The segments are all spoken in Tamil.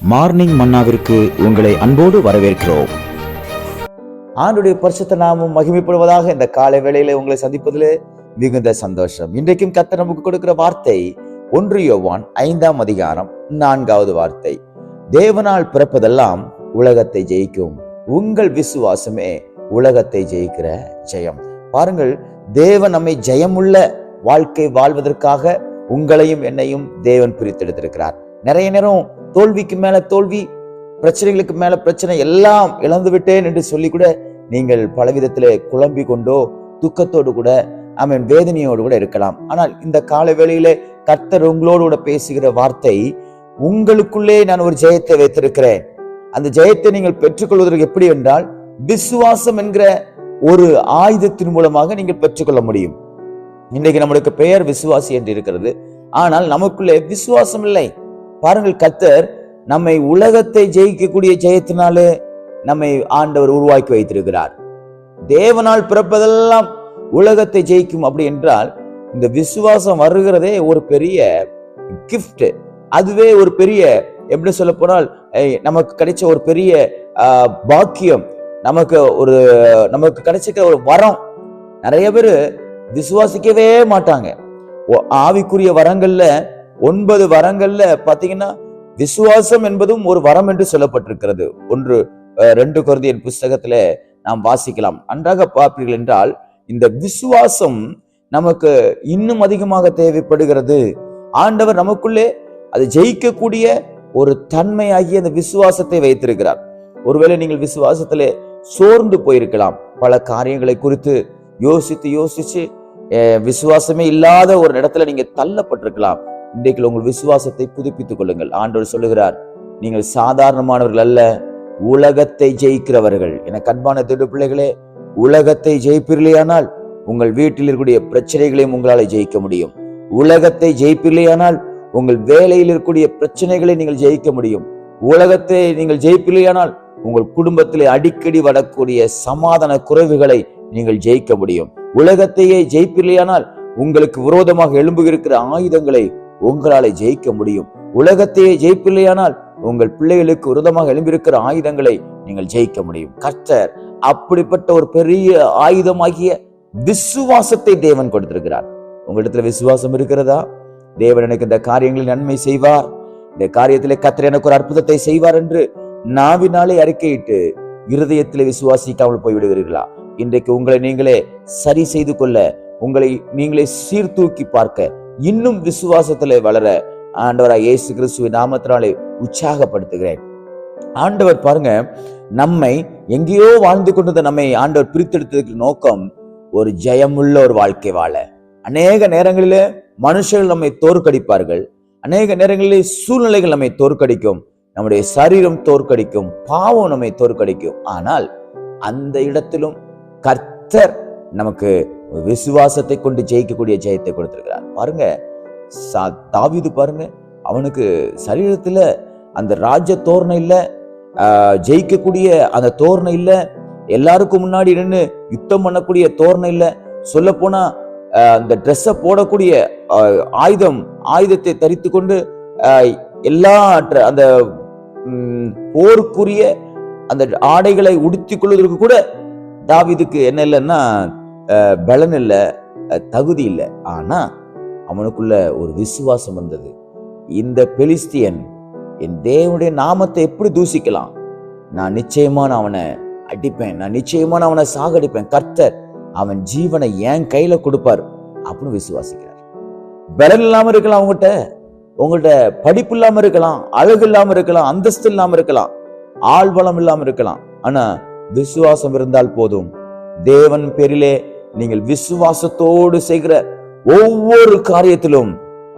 மார்னிங் மன்னாவிற்கு உங்களை அன்போடு வரவேற்கிறோம். ஆண்டுடைய பரிசுத்த நாமும் மகிமைப்படுவதாக இந்த காலை வேளையில உங்களை சந்திப்பதில் மிகுந்த சந்தோஷம். இன்றைக்கும் கத்த நமக்கு கொடுக்கிற வார்த்தை ஒன்று யோவான் ஐந்தாம் அதிகாரம் நான்காவது வார்த்தை. தேவனால் பிறப்பதெல்லாம் உலகத்தை ஜெயிக்கும். உங்கள் விசுவாசமே உலகத்தை ஜெயிக்கிற ஜெயம். பாருங்கள் தேவன் நம்மை ஜெயமுள்ள வாழ்க்கை வாழ்வதற்காக உங்களையும் என்னையும் தேவன் பிரித்தெடுத்திருக்கிறார். நிறைய நேரம் தோல்விக்கு மேல தோல்வி பிரச்சனைகளுக்கு மேல பிரச்சனை எல்லாம் இழந்து விட்டேன் என்று சொல்லி கூட நீங்கள் பலவிதத்திலே குழம்பி கொண்டோ துக்கத்தோடு கூட அவன் வேதனையோடு கூட இருக்கலாம். ஆனால் இந்த கால வேளையிலே கர்த்தர் உங்களோடு கூட பேசுகிற வார்த்தை உங்களுக்குள்ளே நான் ஒரு ஜெயத்தை வைத்திருக்கிறேன். அந்த ஜெயத்தை நீங்கள் பெற்றுக்கொள்வதற்கு எப்படி என்றால் விசுவாசம் என்கிற ஒரு ஆயுதத்தின் மூலமாக நீங்கள் பெற்றுக்கொள்ள முடியும். இன்னைக்கு நம்மளுக்கு பெயர் விசுவாசி என்று இருக்கிறது. ஆனால் நமக்குள்ளே விசுவாசம் இல்லை. பாருங்கள் கத்தர் நம்மை உலகத்தை ஜெயிக்கக்கூடிய ஜெயத்தினாலே நம்மை ஆண்டவர் உருவாக்கி வைத்திருக்கிறார். தேவனால் பிறப்பதெல்லாம் உலகத்தை ஜெயிக்கும் அப்படி என்றால் இந்த விசுவாசம் வருகிறதே ஒரு பெரிய கிஃப்ட் அதுவே ஒரு பெரிய எப்படி சொல்ல போனால் நமக்கு கிடைச்ச ஒரு பெரிய பாக்கியம். நமக்கு ஒரு நமக்கு கிடைச்சிக்க ஒரு வரம். நிறைய பேர் விசுவாசிக்கவே மாட்டாங்க. ஆவிக்குரிய வரங்கள்ல ஒன்பது வரங்கள்ல பாத்தீங்கன்னா விசுவாசம் என்பதும் ஒரு வரம் என்று சொல்லப்பட்டிருக்கிறது. ஒன்று ரெண்டு குருதியின் புஸ்தகத்துல நாம் வாசிக்கலாம். அன்றாக பார்ப்பீர்கள் என்றால் இந்த விசுவாசம் நமக்கு இன்னும் அதிகமாக தேவைப்படுகிறது. ஆண்டவர் நமக்குள்ளே அது ஜெயிக்கக்கூடிய ஒரு தன்மையாகிய அந்த விசுவாசத்தை வைத்திருக்கிறார். ஒருவேளை நீங்கள் விசுவாசத்திலே சோர்ந்து போயிருக்கலாம். பல காரியங்களை குறித்து யோசித்து யோசிச்சு விசுவாசமே இல்லாத ஒரு இடத்துல நீங்க தள்ளப்பட்டிருக்கலாம். இன்றைக்கு உங்கள் விசுவாசத்தை புதுப்பித்துக் கொள்ளுங்கள். ஆண்டவர் சொல்லுகிறார் நீங்கள் சாதாரணமானவர்கள் அல்ல உலகத்தை ஜெயிக்கிறவர்கள். என கண்பான திரு பிள்ளைகளே உலகத்தை ஜெயிப்பீர்களேயானால் உங்கள் வீட்டில் இருக்கக்கூடிய பிரச்சனைகளையும் உங்களால் ஜெயிக்க முடியும். உலகத்தை ஜெயிப்பீர்களேயானால் உங்கள் வேலையில் இருக்கக்கூடிய பிரச்சனைகளை நீங்கள் ஜெயிக்க முடியும். உலகத்தை நீங்கள் ஜெயிப்பீர்களேயானால் உங்கள் குடும்பத்திலே அடிக்கடி வரக்கூடிய சமாதான குறைவுகளை நீங்கள் ஜெயிக்க முடியும். உலகத்தையே ஜெயிப்பீர்களேயானால் உங்களுக்கு விரோதமாக எழும்புகிற ஆயுதங்களை உங்களாலே ஜெயிக்க முடியும். உலகத்தையே ஜெயிப்பில்லையானால் உங்கள் பிள்ளைகளுக்கு விரோதமாக எழும்பியிருக்கிற ஆயுதங்களை நீங்கள் ஜெயிக்க முடியும். கர்த்தர் அப்படிப்பட்ட ஒரு பெரிய ஆயுதமாகிய விசுவாசத்தை தேவன் கொடுத்திருக்கிறார். உங்களிடத்துல விசுவாசம் இருக்கிறதா? தேவன் எனக்கு இந்த காரியங்களில் நன்மை செய்வார். இந்த காரியத்திலே கர்த்தர் எனக்கு ஒரு அற்புதத்தை செய்வார் என்று நாவினாலே அறிக்கையிட்டு இருதயத்திலே விசுவாசிக்காமல் போய்விடுகிறீர்களா? இன்றைக்கு உங்களை நீங்களே சரி செய்து கொள்ள உங்களை நீங்களே சீர்தூக்கி பார்க்க இன்னும் விசுவாசத்திலே வளர ஆண்டவராக இயேசு கிறிஸ்துவின் நாமத்தினாலே உற்சாகப்படுத்துகிறேன். ஆண்டவர் பாருங்க நம்மை எங்கேயோ வாழ்ந்து கொண்டதை நம்மை ஆண்டவர் பிரித்தெடுத்ததுக்கு நோக்கம் ஒரு ஜெயமுள்ள ஒரு வாழ்க்கை வாழ. அநேக நேரங்களிலே மனுஷர்கள் நம்மை தோற்கடிப்பார்கள். அநேக நேரங்களிலே சூழ்நிலைகள் நம்மை தோற்கடிக்கும். நம்முடைய சரீரம் தோற்கடிக்கும். பாவம் நம்மை தோற்கடிக்கும். ஆனால் அந்த இடத்திலும் கர்த்தர் நமக்கு விசுவாசத்தை கொண்டு ஜெயிக்கக்கூடிய ஜெயத்தை கொடுத்திருக்கிறார். பாருங்க சா- தாவீது பாருங்க அவனுக்கு சரீரத்தில் அந்த ராஜ தோரணை இல்லை ஜெயிக்கக்கூடிய அந்த தோரணை இல்லை எல்லாருக்கும் முன்னாடி நின்று யுத்தம் பண்ணக்கூடிய தோரணை இல்லை. சொல்லப்போனால் அந்த ட்ரெஸ்ஸை போடக்கூடிய ஆயுதம் ஆயுதத்தை தரித்து கொண்டு எல்லா அந்த போருக்குரிய அந்த ஆடைகளை உடுத்திக் கொள்வதற்கு கூட தாவிதுக்கு என்ன இல்லைன்னா பலன் இல்லை தகுதி இல்லை. ஆனால் அவனுக்குள்ள ஒரு விசுவாசம் வந்தது இந்த பெலிஸ்தியன் என் தேவனுடைய நாமத்தை எப்படி தூசிக்கலாம்? நான் நிச்சயமா நான் அவனை அடிப்பேன். நான் நிச்சயமா நான் அவனை சாகடிப்பேன். கர்த்தர் அவன் ஜீவனை ஏன் கையில கொடுப்பார் அப்படின்னு விசுவாசிக்கிறார். பலன் இல்லாம இருக்கலாம் அவங்ககிட்ட. உங்கள்ட்ட படிப்பு இல்லாம இருக்கலாம் அழகு இல்லாம இருக்கலாம் அந்தஸ்து இல்லாம இருக்கலாம் ஆள் பலம் இல்லாம இருக்கலாம். ஆனா விசுவாசம் இருந்தால் போதும். தேவன் பேரிலே நீங்கள் விசுவாசத்தோடு செய்கிற ஒவ்வொரு காரியத்திலும்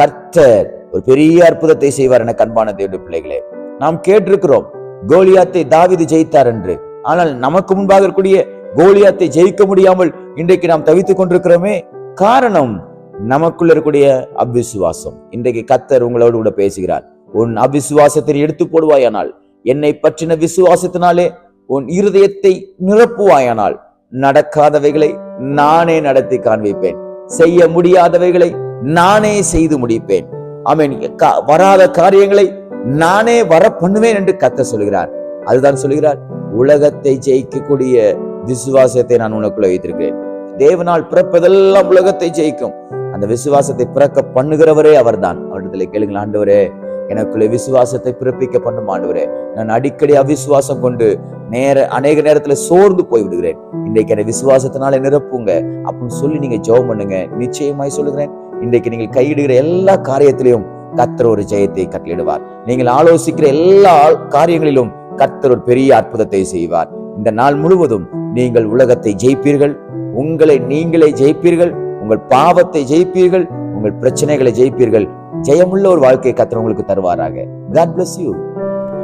கர்த்தர் ஒரு பெரிய அற்புதத்தை செய்வார் என கண்பான தேவடைய பிள்ளைகளே. நாம் கேட்டிருக்கிறோம் கோலியாத்தை தாவிது ஜெயித்தார் என்று. ஆனால் நமக்கு முன்பாக இருக்கக்கூடிய கோலியாத்தை ஜெயிக்க முடியாமல் இன்றைக்கு நாம் தவித்துக் கொண்டிருக்கிறோமே. காரணம் நமக்குள்ள இருக்கக்கூடிய அவ்விசுவாசம் இன்றைக்கு கத்தர் உங்களோடு கூட பேசுகிறார். உன் அவிசுவாசத்தை எடுத்து போடுவாயானால் என்னை பற்றின விசுவாசத்தினாலே உன் இருதயத்தை நிரப்புவாயானால் நடக்காதவைகளை நானே நடத்தி காண்பிப்பேன். செய்ய முடியாதவைகளை நானே செய்து முடிப்பேன். அவன் வராத காரியங்களை நானே வர பண்ணுவேன் என்று கத்த சொல்கிறார். அதுதான் சொல்கிறார். உலகத்தை ஜெயிக்கக்கூடிய விசுவாசத்தை நான் உனக்குள்ள வைத்திருக்கிறேன். தேவனால் பிறப்பதெல்லாம் உலகத்தை ஜெயிக்கும். அந்த விசுவாசத்தை பிறக்க பண்ணுகிறவரே அவர்தான். அவரிடத்துல கேளுங்கள் ஆண்டவரே எனக்குள்ள விசுவாசத்தை பிறப்பிக்க பண்ணும் ஆண்டவரே. நான் அடிக்கடி அவிசுவாசம் கொண்டு நேர அநேக நேரத்துல சோர்ந்து போய் விடுகிறேன் இன்றைக்கு என்னை விசுவாசத்தினால நிரப்புங்க. அப்படின்னு சொல்லி நீங்க ஜெபம் பண்ணுங்க. நிச்சயமாய் சொல்லுகிறேன். இன்றைக்கு நீங்கள் கையிடுகிற எல்லா காரியத்திலையும் கத்தர் ஒரு ஜெயத்தை கட்டளிடுவார் நீங்கள் ஆலோசிக்கிற எல்லா காரியங்களிலும் கத்தர் ஒரு பெரிய அற்புதத்தை செய்வார். இந்த நாள் முழுவதும் நீங்கள் உலகத்தை ஜெயிப்பீர்கள். உங்களை நீங்களே ஜெயிப்பீர்கள். உங்கள் பாவத்தை ஜெயிப்பீர்கள். உங்கள் பிரச்சனைகளை ஜெயிப்பீர்கள். ஜெயமுள்ள ஒரு வாழ்க்கையை கத்தர் உங்களுக்கு தருவாராக. God bless you